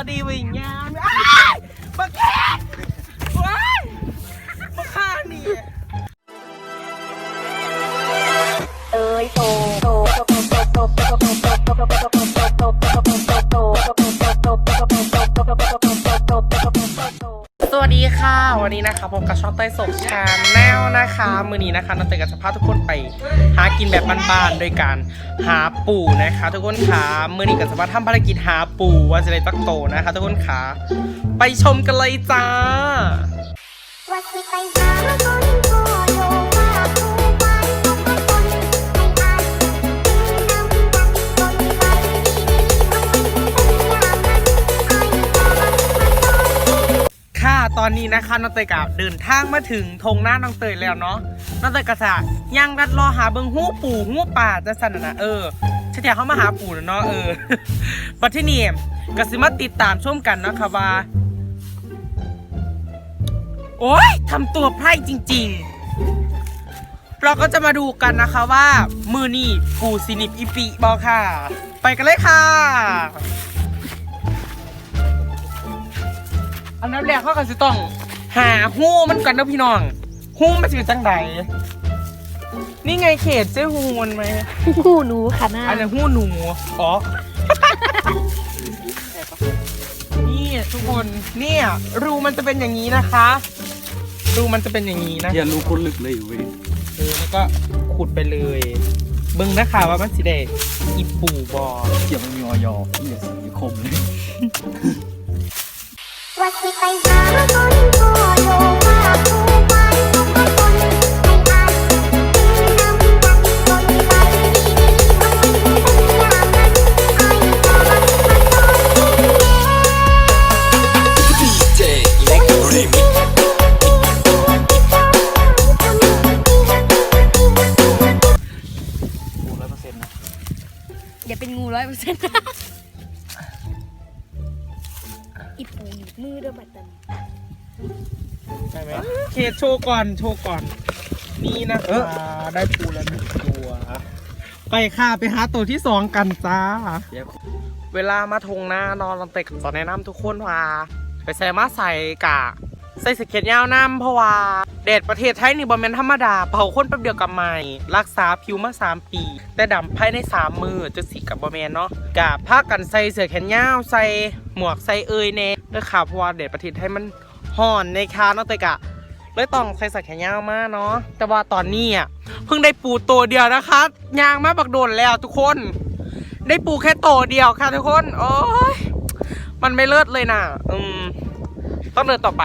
body weight niya. Ah! วันนี้นะคะพบกับช่องเต้ยสกชาแนลนะคะ มือนี้นะคะน้องเตะกับสภาพทุกคนไป หากินแบบบ้านๆโดยการหาปูนะคะ ทุกคนค่ะมือนี้กับสภาพทำภารกิจหาปูว่าจะได้ตักโตนะคะ ทุกคนค่ะไปชมกันเลยจ้า ตอนนี้นะคะน้องเตยกับเดินทางมาถึงธงหน้าน้องเตยแล้วเนาะน้องเตยกระสะย่างรัดรอหาเบิงหู้ปู่หู้ป่าจะสั่นนะเออฉันอยากเข้ามาหาปูนะเนาะเออปัจจุบันก็สิมาติดตามชมกันนะคะว่า โอ้ยทำตัวไพร่จริง ๆ เราก็จะมาดูกันนะคะว่า มือนี่ปู่สินิบอีปีบอค่ะ ไปกันเลยค่ะ อันนั้นแรกเขาก็จะต้อง หาหู้มันกันนะพี่น้องหู้มันจะอยู่จังใดนี่ไงเขตเจ้หูมันไหมหูหนูค่ะหน้าอันนี้หู้หนูอ๋อ นี่ทุกคนเนี่ยรูมันจะเป็นอย่างนี้นะคะรูมันจะเป็นอย่างนี้นะอย่ารู้คนลึกเลยเว้ยเออแล้วก็ขุดไปเลยเบิ้งนะคะว่ามันสิได้อีปูบอเสียงมีออยอเนี่ยสีคมเลย ว่าสิไปหาคนโง่โยว่าผู้ไปส่งให้คนให้อายนำกันคนไปต้องเป็นอย่างนั้นอายก็มันมัน DJ Leg Remix ปูร้อยเปอร์เซ็นต์นะ อย่าเป็นงูร้อยเปอร์เซ็นต์ อีปูหยิบมือด้วยบัตรตันใช่ไหมเขตโชว์ก่อนโชว์ก่อน นี่นะคะได้ปูแล้วหนึ่งตัวไปค่ะไปหาตัวที่สองกันจ้าเดี๋ยวเวลามาทงหน้านอนลังเตกตอนแนะนำทุกคนว่า ไปใส่มาใส่กะ ใส่สเก็ตยาวน้ำเพราะว่า แดดประเทศไทยนี่บอมเมนธรรมดา เผาคนแป๊บเดียวกับใหม่รักษาผิวมา 3 ปี แต่ดำภายใน 3 มือจะสีกับบอมเมนเนาะกะผ้ากันใส่เสื้อแขนยาวใส่หมวกใส่เอยเน่เด้อค่ะเพราะว่าแดดประเทศไทยมันห่อนในคาเนาะแต่กะเลยต้องใส่เสื้อแขนยาวมาเนาะแต่ว่าตอนนี้อะเพิ่งได้ปูตัวเดียวนะคะยางมาบักโดนแล้วทุกคน ได้ปูแค่โตเดียวค่ะทุกคนโอ้ยมันไม่เลิศเลยนะอืมต้องเดินต่อไป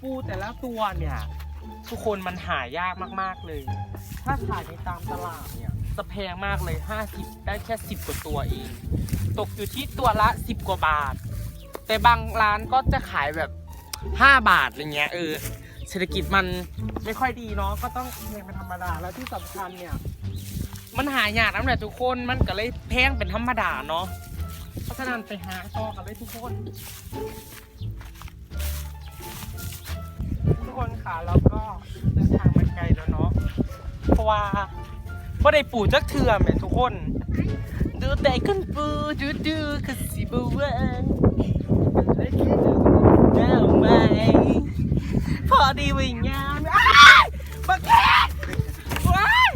ปูแต่ละตัวเนี่ยทุกคนมันหายากมากๆเลย ถ้าขายในตามตลาดเนี่ยจะแพงมากเลย 50 ได้แค่ 10 กว่าตัวเอง ตกอยู่ที่ตัวละ 10 กว่าบาท แต่บางร้านก็จะขายแบบ 5 บาทอะไรเงี้ยเออเศรษฐกิจมันไม่ค่อยดีเนาะก็ต้องแพงเป็นธรรมดาแล้วที่สำคัญเนี่ย มันหายากน้ำแหละทุกคนมันก็เลยแพงเป็นธรรมดาเนาะเพราะฉะนั้นไปหาต่อกันเลยทุกคน คนค่ะแล้วก็เดินทางมาไกลแล้วเนาะเพราะว่าพ่ได้ปู่จักเทื่อแม่ทุกคน ดูแต่คนปูดูดูคือสิบวันและแค่ดูเจ้าไหมพอดีวิญญาณอ้ายบักแคทว้าย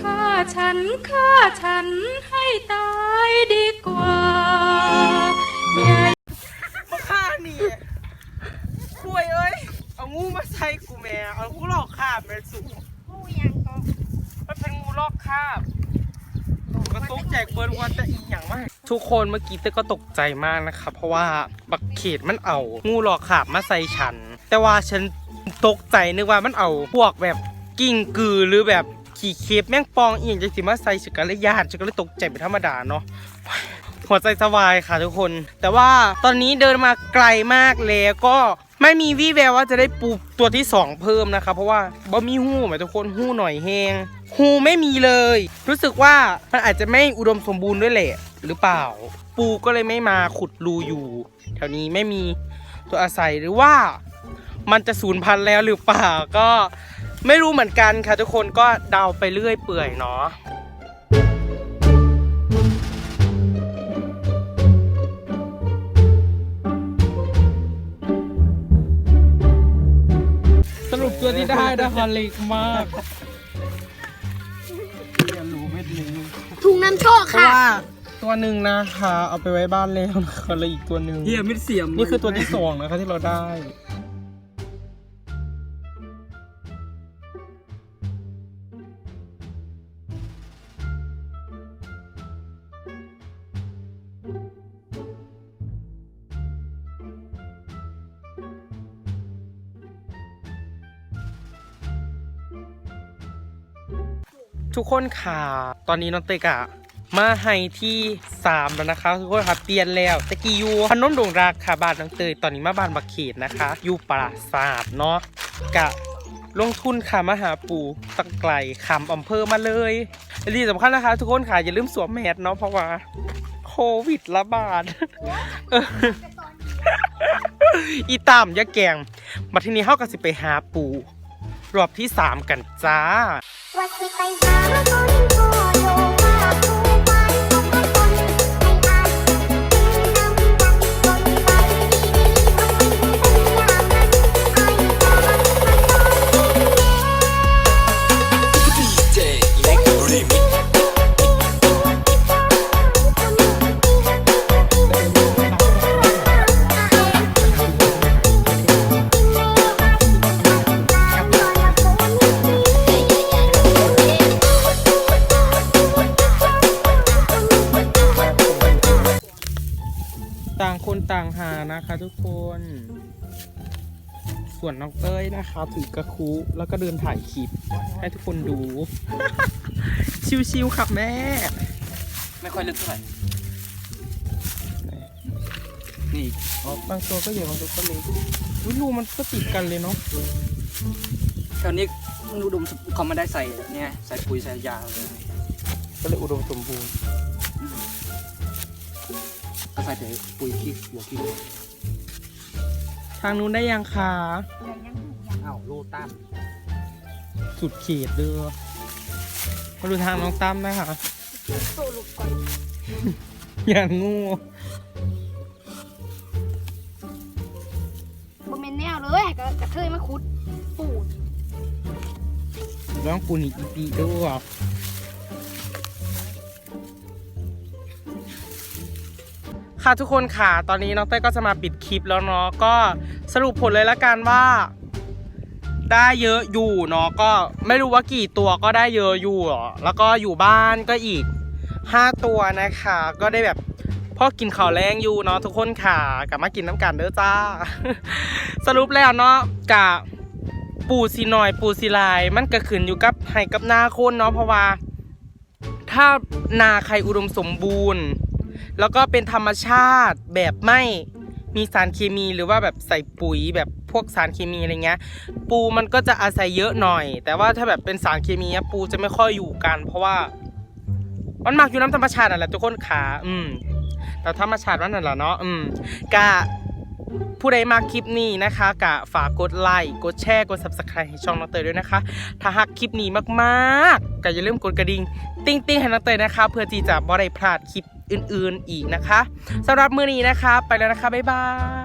ฆ่าฉันฆ่าฉันให้ตายดีกว่ามาฆ่านี่คุยเอ้ย งูมาใส่กูแม่เอางูลอกคาบแม่สูงูยังก็มันเป็นงูลอกคาบก็ตกใจเบิร์นวันจะอีกอย่างมากทุกคนเมื่อกี้เต้ก็ตกใจมากนะคะเพราะว่าบักเขตมันเอา งูหลอกคาบมาใส่ฉัน แต่ว่าฉันตกใจนึกว่ามันเอา พวกแบบกิ่งกือหรือแบบขี่เคฟแม่งปองอีกอย่างจะสิมาใส่ฉันก็เลยยานฉันก็เลยตกใจเป็นธรรมดาเนาะหัวใจสวายค่ะทุกคน แต่ว่าตอนนี้เดินมาไกลมากแล้วก็ ไม่มีวี่แววว่าจะได้ปูตัวที่สองเพิ่มนะคะเพราะว่าบ่มีหู้หมายทุกคนหู้หน่อยแหงหูไม่มีเลย รู้สึกว่ามันอาจจะไม่อุดมสมบูรณ์ด้วยแหละหรือเปล่า ปูก็เลยไม่มาขุดรูอยู่ แถวนี้ไม่มีตัวอาศัยหรือว่า มันจะสูญพันธุ์แล้วหรือเปล่าก็ไม่รู้เหมือนกันค่ะทุกคนก็เดาไปเรื่อยเปื่อยเนาะ ตัวที่ได้นะคะเล็กมากถุงน้ำโชคเพราะค่ะ ว่าตัวหนึ่งนะคะเอาไปไว้บ้านแล้วนะคะแล้วอีกตัวหนึ่งเฮียไม่เสียมนี่คือตัวที่สองนะคะที่เราได้ ทุกคนค่ะ ตอนนี้น้องเตยกะมาให้ที่สามแล้วนะคะทุกคนค่ะเปลี่ยนแล้วตะกี้อยู่พนนดงรักค่ะบ้านน้องเตยตอนนี้มาบ้านบักเขตนะคะอยู่ปราสาทเนาะกะลงทุนค่ะมาหาปู่ตั้งไกลขำอำเภอมาเลยและที่สำคัญนะคะ ทุกคนค่ะอย่าลืมสวมแมสเนาะเพราะว่าโควิดระบาดอีตามยาแกงมาที่นี้เฮาก็สิไปหาปู่ รอบที่สามกันจ้าว่าสิไปหาคนโกโยว่า นะคะทุกคน ส่วนน้องเต้ยนะคะถือกระคุแล้วก็เดินถ่ายคลิปให้ทุกคนดู ชิวๆครับแม่ ไม่ค่อยลึกเท่าไหร่ นี่อ๋อบางตัวก็ใหญ่บางตัวก็เล็กวิรูมันก็ติดกันเลยเนาะแถวนี้มันอุดมสมบูรณ์เขาไม่ได้ใส่เนี่ยใส่ปุ๋ยใส่ยาเลยก็เลยอุดมสมบูรณ์ ก็ใส่แต่ปุ๋ยขี้หัวขี้วัว ทางนู้นได้ยังคะอ้าวโลตั้มสุดเขตเด้อมาดูทางน้องตั้มนะคะโซลุกก่อนอย่างงูบมเมนแนวเลยกระกระเทยมาคุดปูดร้องปูนิอีปีด้วยค่ะทุกคนค่ะ ตอนนี้น้องเต้ยก็จะมาปิดคลิปแล้วเนาะก็ สรุปผลเลยละกันว่า ได้เยอะอยู่เนาะก็ไม่รู้ว่ากี่ตัวก็ได้เยอะอยู่หรอแล้วก็อยู่บ้านก็อีก5ตัวนะคะ ก็ได้แบบพ่อกินข้าวแรงอยู่เนาะทุกคนค่ะกลับมากินน้ำกันเด้อจ้า สรุปแล้วเนาะกะปูสีหน่อยปูสีลาย มันก็ขึ้นอยู่กับให้กับนาคนเนาะเพราะว่า ถ้านาใครอุดมสมบูรณ์ แล้วก็เป็นธรรมชาติแบบไม่ มีสารเคมีหรือว่าแบบใส่ปุ๋ยแบบพวกสารเคมีอะไรเงี้ย ปูมันก็จะอาศัยเยอะหน่อย แต่ว่าถ้าแบบเป็นสารเคมีปูจะไม่ค่อยอยู่กัน เพราะว่า มันมักอยู่น้ำธรรมชาตินั่นแหละทุกคนขาอืมแต่ธรรมชาติมันนั่นแหละเนาะอืมกะผู้ใดมาคลิปนี้นะคะกะฝากกดไลค์กดแชร์กด subscribe ให้ช่องน้องเตยด้วยนะคะ ถ้าหากคลิปนี้มากๆก็อย่าลืมกดกระดิ่ง ติ้งติ้งๆให้น้องเตยนะคะ เพื่อที่จะบ่ได้พลาดคลิป อื่นๆอีกนะคะสำหรับมื้อนี้นะคะ ไปแล้วนะคะ บ๊ายบาย